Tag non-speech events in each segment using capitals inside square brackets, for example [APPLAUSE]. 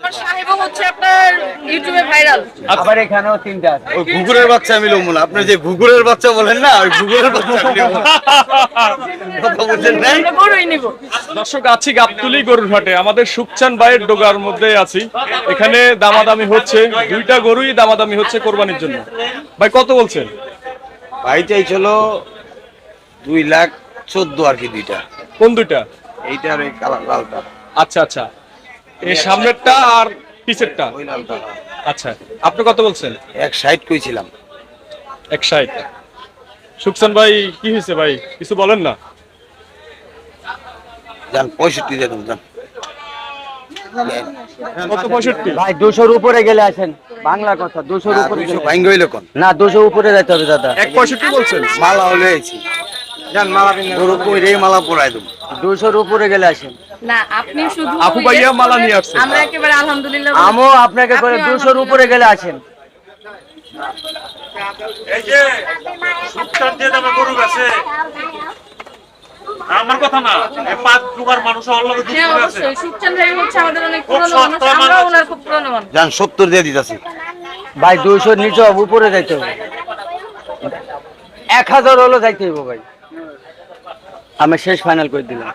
আমার সাহেবও হচ্ছে আপনার ইউটিউবে ভাইরাল। আবার এখানেও তিনটা আছে। ওই ঘুঘুরের বাচ্চা আমি লমু আপনি যে ঘুঘুরের বাচ্চা বলেন না ওই ঘুঘুরের বাচ্চা আমি লমু কথা বলছেন না? গরুই নিব। দর্শক আছি গাবতুলি গরুর আমাদের সুকচান বাইয়ের ডোগার মধ্যে আছি। এখানে দামাদামি হচ্ছে। দুইটা গরুই দামাদামি হচ্ছে কোরবানির জন্য। ভাই কত বলছেন? ভাই চাইছিল দুই লাখ চোদ্দ আর কি দুইটা। কোন দুইটা? এইটা আর এই কালার লালটা। আচ্ছা আচ্ছা। এই সামনেরটা আর পিছেরটা? ওই লালটা আচ্ছা আপনি কত বলছেন? এক সাইড কইছিলাম। এক সাইড সুকচান ভাই কি হয়েছে ভাই? কিছু বলেন না? যান পঁয়ষট্টি দিয়ে দেবো যান। কত পঁয়ষট্টি? ভাই দুশোর উপরে গেলে আসেন। বাংলা কথা দুশোর উপরে গেলে। ভাঙ্গ হইল কোন? না দুশো উপরে যেতে হবে দাদা। এক পঁয়ষট্টি বলছেন? মালা হলে যান মালা গরু কইরে মালা পরাই দেবো। দুশোর উপরে গেলে আসেন। না আপনি শুধু আপু ভাইয়া মালা নিয়ে আসছেন। আমরা একেবারে আলহামদুলিল্লাহ বলি। আপনাকে করে দুশোর উপরে গেলে আসেন। এই যে সুটকার দিয়ে দামে গরু গেছে। আমার কথা না পাঁচ দুবার মানুষ অল্লগে হ্যাঁ আছে। ভাই হচ্ছে আমাদের অনেক পুরনো মানুষ সস্তা ওনার খুব পুরনো মানুষ। যান সত্তর দিয়ে দিতেছি। ভাই দুশোর নিচে উপরে যাইতে হবে। এক হাজার হলো যাইতে হইব ভাই। আমি শেষ ফাইনাল করে দিলাম।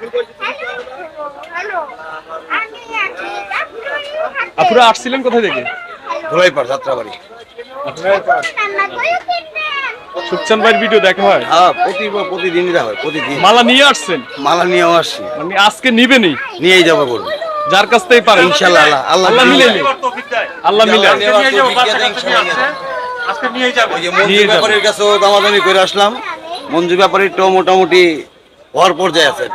আপনারা আসছিলেন কোথায় থেকে? ধুলাই পার যাত্রাবাড়ি ভাইয়ের ভিডিও দেখা হয়? হ্যাঁ প্রতি প্রতিদিনই দেখা হয় প্রতিদিন। মালা নিয়ে আসছেন? মালা নিয়েও আসছি। মানে আজকে নিবেনই? নিয়েই যাব যার কাছ আল্লাহ আল্লাহ মিলে। আল্লাহ মিলে আজকে নিয়ে যাব, ওই যে মঞ্জু যাব। ব্যাপারীর কাছেও দামাদামি করে আসলাম। মঞ্জু ব্যাপারীর তো মোটামুটি হওয়ার পর্যায়ে আছে।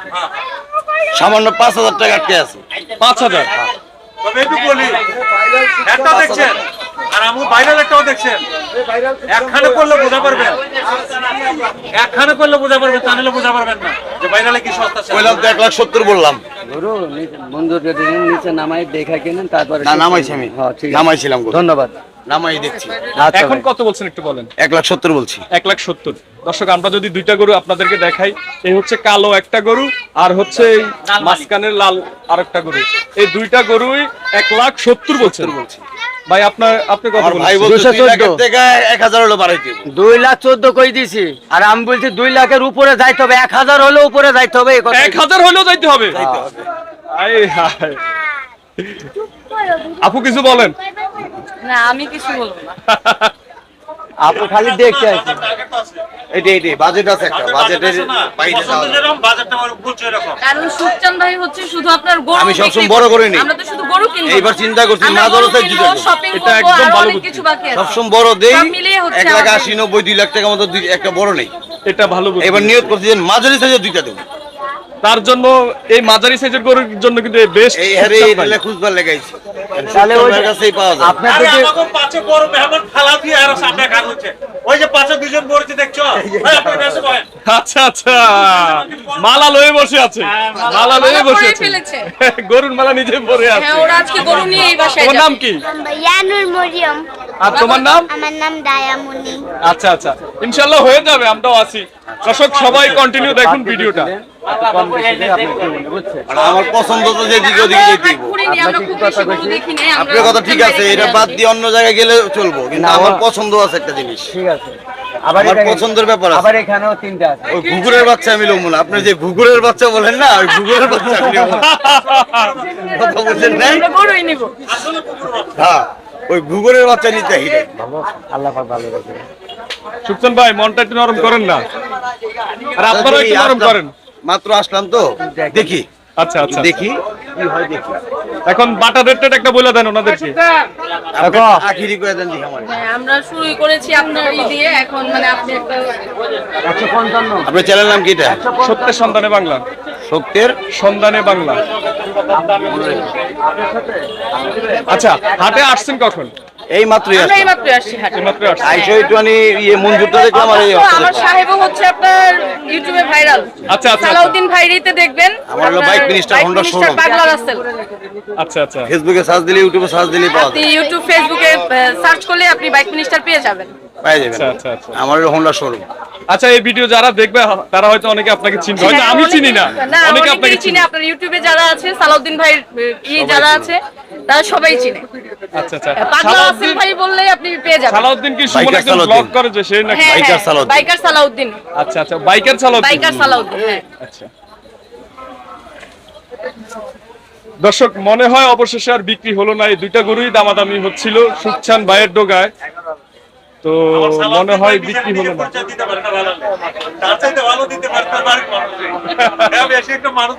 সামান্য পাঁচ হাজার টাকা আটকে আছে। পাঁচ হাজার? তবে একটু বলি একটা দেখছেন? আর আমু ভাইরাল একটাও দেখছেন। একখানে করলে বোঝা পারবেন। একখানে করলে বোঝা পারবেন তা নিলে বোঝা পারবেন না। যে ভাইরালে কি সস্তা কইলাম তো এক লাখ সত্তর বললাম। গরু নিচে- বন্ধু যদি নিচে নামাই দেখা কিনেন তারপরে না নামাইছি আমি। হ্যাঁ ঠিক নামাইছিলাম ধন্যবাদ। নামাই দেখছি। আচ্ছা এখন কত বলছেন একটু বলেন? এক লাখ সত্তর বলছি। এক লাখ সত্তর। দর্শক আমরা যদি দুইটা গরু আপনাদেরকে দেখাই এই হচ্ছে কালো একটা গরু আর হচ্ছে এই মাঝখানের লাল আর একটা গরু। এই দুইটা গরুই এক লাখ সত্তর বলছেন। বলছি। ভাই আপনার আপনি কত ভাই বলছেন? বলছে দুই লাখের চোদ্দ। এক হাজার হলো বাড়াইতে দুই লাখ চোদ্দ কই দিছি? আর আমি বলছি দুই লাখের উপরে যাইতে হবে। এক হাজার হলে উপরে যাইতে হবে এক হাজার হলেও যাইতে হবে? আপু কিছু বলেন। না আমি কিছু বলব না। [LAUGHS] আপনি খালি দেখতে আছেন এটাই এটাই বাজেট আছে একটা বাজেটের বাইরে পছন্দ যাওয়া যেরকম, বাজেটটা আমার বলছে এরকম। কারণ ভাই হচ্ছে শুধু আপনার গরু আমি সবসময় বড় করে নিই। আমরা তো শুধু গরু কিনবো এইবার চিন্তা করছি, দিতে shopping এটা একদম ভালো কিছু বাকি আছে। সবসময় বড় দেই সব মিলিয়ে হচ্ছে এক লাখ আমাদের- আশি নব্বই দুই লাখ টাকা মতো দুই- একটা বড় নেই এটা ভালো। এবার নিয়োগ করছি যে মাঝারি সাইজের দুইটা দেবো তার জন্য এই মাঝারি সাইজের গরুর জন্য কিন্তু বেস্ট এই হারে রেলে খুঁজবার লেগাইছি তাহলে ওই কাছেই পাওয়া যায়। আপনার আরে আমাকে পাঁচে বড় মেহমান ফালা দিয়ে আরও সামনে খান হচ্ছে। ওই যে পাঁচে দুজন বলছে দেখছ? আপনি। আচ্ছা আচ্ছা। মালা লয়ে বসে আছে। মালা লয়ে বসে আছে। [LAUGHS] গরুর মালা নিজে পরে আছে। হ্যাঁ ওরা আজকে গরু নিয়ে এই বাসায় তোমার নাম যাবে। কি? ইয়ানুর মরিয়ম। আর তোমার নাম? আমার নাম দায়ামণি। আচ্ছা আচ্ছা। ইনশাল্লাহ হয়ে যাবে আমরাও আছি। দর্শক সবাই কন্টিনিউ দেখুন ভিডিওটা। আমার পছন্দ তো যে দিকে ওদিকে আমরা যেতে আপনার কথা আপনার ঠিক আছে এটা বাদ দিয়ে অন্য জায়গায় গেলে চলবো কিন্তু আমার পছন্দ আছে একটা জিনিস। ঠিক আছে। আবার পছন্দের ব্যাপার আছে। আবার এখানেও তিনটা আছে। ওই ঘুঘুরের বাচ্চা আমি লমু না। আপনি যে ঘুঘুরের বাচ্চা বলেন না ওই ঘুঘুরের বাচ্চা আমি লমু কথা বলছেন না? আমরা নিব। হ্যাঁ ওই ঘুঘুরের বাচ্চা নিতে হিরে আল্লাহ পাক ভালো রাখে। সুকচান ভাই মনটা একটু নরম করেন না? আর একটু নরম করেন। মাত্র আসলাম তো? দেখি। আচ্ছা আচ্ছা। দেখি। কি হয় দেখি। এখন বাটা রেট টেট একটা বলে দেন ওনাদেরকে। দেখো। আখিরি করে দেন দেখি আমার। হ্যাঁ, আমরা শুরুই করেছি আপনার ই দিয়ে এখন মানে আপনি একটা একশো পঞ্চান্ন। আপনার চ্যানেল নাম কি এটা? সত্যের সন্ধানে বাংলা। সত্যের? সন্ধানে বাংলা। আচ্ছা হাটে আসছেন কখন? এই মাত্রই আমরা এই মাত্র আসছি হাটে এইমাত্র আসছেন আইসো একটুখানি ইয়ে মঞ্জুরটা দেখলাম আর এই আমার- আমার সাহেবও হচ্ছে আপনার ইউটিউবে ভাইরাল। আচ্ছা, আচ্ছা। সালাউদ্দিন ভাইরিতে দেখবেন আমার হলো বাইক মিনিস্টার হোন্ডা শোরুম। পাগলা রাসেল। আচ্ছা আচ্ছা। ফেসবুকে সার্চ দিলে ইউটিউবে সার্চ দিলে পাওয়া আপনি ইউটিউব ফেসবুকে সার্চ করলে আপনি বাইক মিনিস্টার পেয়ে যাবেন। পাওয়া যাবে আচ্ছা আচ্ছা আচ্ছা। আমার হোন্ডা শোরুম। আচ্ছা এই ভিডিও যারা দেখবে তারা হয়তো অনেকে আপনাকে চিনবে। হয়তো আমি চিনি না। অনেকে আপনাকে চিনে। আপনার ইউটিউবে যারা আছে সালাউদ্দিন ভাই ই যারা আছে তারা সবাই চিনে। আচ্ছা আচ্ছা। পাগলা আসিফ সালাউদ্দিন ভাই বললেই আপনি পেয়ে যাবেন। সালাউদ্দিন কি সুমন একজন ব্লগ করে যে সে নাকি হ্যাঁ বাইকার হ্যাঁ সালাউদ্দিন। বাইকার সালাউদ্দিন। আচ্ছা আচ্ছা বাইকার সালাউদ্দিন। বাইকার সালাউদ্দিন হ্যাঁ। আচ্ছা। দর্শক মনে হয় অবশেষে আর বিক্রি হলো না। এই দুইটা গরুই দামাদামি হচ্ছিল। সুকছান ভাইয়ের ডোগায়। তো মনে হয় বিক্রি হলো না।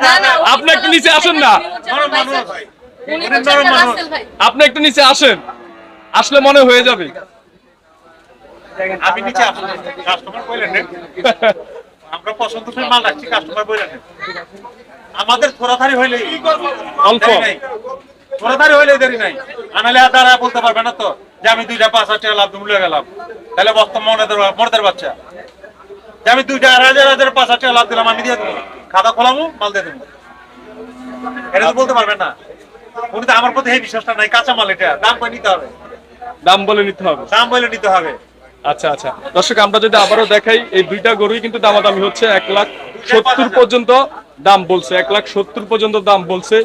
হ্যাঁ। আপনি একটু নিচে আসেন না। আপনি একটু নিচে আসেন। আসলে মনে হয়ে যাবে। আমি নিচে কাস্টমার বললেন আমরা পছন্দ করে মাল রাখছি কাস্টমার বললেন আমাদের থোড়াথারি হইলে অল্প। নাই হইলে দেরি নাই। আনালে আর দ্বারা বলতে পারবে না তো যে আমি দুইটা পাঁচ হাজার টাকা লাভ দুমলে গেলাম। তাহলে বর্তমান মনেদের মর্দের বাচ্চা। যে আমি দুইটা আড়াই হাজার হাজার পাঁচ হাজার টাকা লাভ দিলাম আমি দিয়ে দেবো। খাতা খোলামো মাল দিয়ে দেবো। এটা তো বলতে পারবেন না। উনি তো আমার প্রতি এই বিশ্বাসটা নাই কাঁচা মাল এটা। দাম করে নিতে হবে? দাম বলে নিতে হবে। দাম বলে নিতে হবে। আচ্ছা আচ্ছা। দর্শক আমরা যদি আবারও দেখাই এই দুইটা গরুই কিন্তু দামাদামি হচ্ছে এক লাখ সত্তর পর্যন্ত দাম বলছে। এক লাখ সত্তর পর্যন্ত দাম বলছে।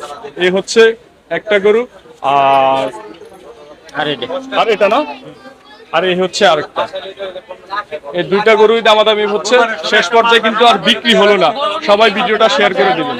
এই হচ্ছে একটা গরু আর আর এটা। না? আর এই হচ্ছে আরেকটা। এই দুইটা গরুই দামাদামি হচ্ছে। শেষ পর্যায়ে কিন্তু আর বিক্রি হলো না। সবাই ভিডিওটা শেয়ার করে দিবেন